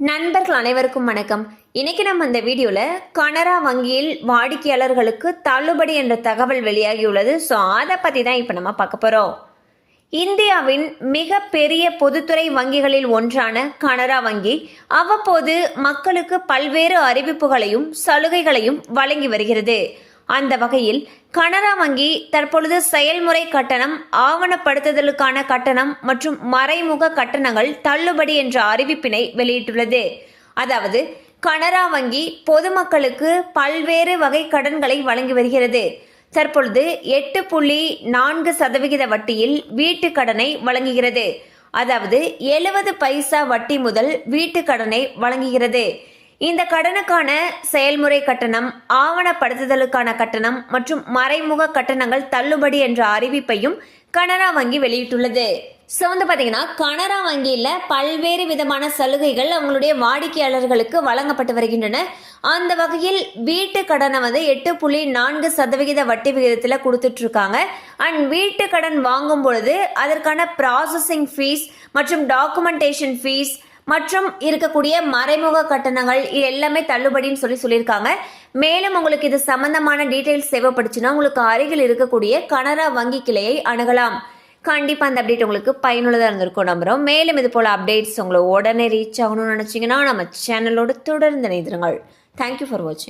நண்பர்கள் அனைவருக்கும் வணக்கம். இன்னைக்கு நம்ம இந்த வீடியோவில் கனரா வங்கியில் வாடிக்கையாளர்களுக்கு தள்ளுபடி என்ற தகவல் வெளியாகியுள்ளது. ஸோ அதை பற்றி தான் இப்போ நம்ம பார்க்க போகிறோம் இந்தியாவின் மிக பெரிய பொதுத்துறை வங்கிகளில் ஒன்றான கனரா வங்கி அவ்வப்போது மக்களுக்கு பல்வேறு அறிவிப்புகளையும் சலுகைகளையும் வழங்கி வருகிறது. அந்த வகையில் கனரா வங்கி தற்பொழுது செயல்முறை கட்டணம் ஆவணப்படுத்துதலுக்கான கட்டணம் மற்றும் மறைமுக கட்டணங்கள் தள்ளுபடி என்ற அறிவிப்பினை வெளியிட்டுள்ளது. அதாவது கனரா வங்கி பொதுமக்களுக்கு பல்வேறு வகை கடன்களை வழங்கி வருகிறது. தற்பொழுது எட்டு புள்ளி நான்கு சதவிகித வட்டியில் வீட்டு கடனை வழங்குகிறது. அதாவது எழுபது பைசா வட்டி முதல் வீட்டு கடனை வழங்குகிறது. இந்த கடனுக்கான செயல்முறை கட்டணம் ஆவணப்படுத்துதலுக்கான கட்டணம் மற்றும் மறைமுக கட்டணங்கள் தள்ளுபடி என்ற அறிவிப்பையும் கனரா வங்கி வெளியிட்டுள்ளது. ஸோ வந்து பார்த்தீங்கன்னா கனரா வங்கியில் பல்வேறு விதமான சலுகைகள் அவங்களுடைய வாடிக்கையாளர்களுக்கு வழங்கப்பட்டு வருகின்றன. அந்த வகையில் வீட்டு கடனை வந்து எட்டு புள்ளி நான்கு சதவிகித வட்டி விகிதத்தில் கொடுத்துட்ருக்காங்க. அண்ட் வீட்டு கடன் வாங்கும் பொழுது அதற்கான ப்ராசஸிங் ஃபீஸ் மற்றும் டாக்குமெண்டேஷன் ஃபீஸ் மற்றும் இருக்கக்கூடிய மறைமுக கட்டணங்கள் இது எல்லாமே தள்ளுபடின்னு சொல்லி சொல்லியிருக்காங்க. மேலும் உங்களுக்கு இது சம்பந்தமான டீட்டெயில்ஸ் தேவைப்படுச்சுன்னா உங்களுக்கு அருகில் இருக்கக்கூடிய கனரா வங்கி கிளையை அணுகலாம். கண்டிப்பாக அந்த அப்டேட் உங்களுக்கு பயனுள்ளதாக இருந்திருக்கும் நம்புகிறோம் மேலும் இது போல் அப்டேட்ஸ் உங்களை உடனே ரீச் ஆகணும்னு நினச்சிங்கன்னா நம்ம சேனலோடு தொடர்ந்து இணைந்திருங்கள். தேங்க்யூ ஃபார் வாட்சிங்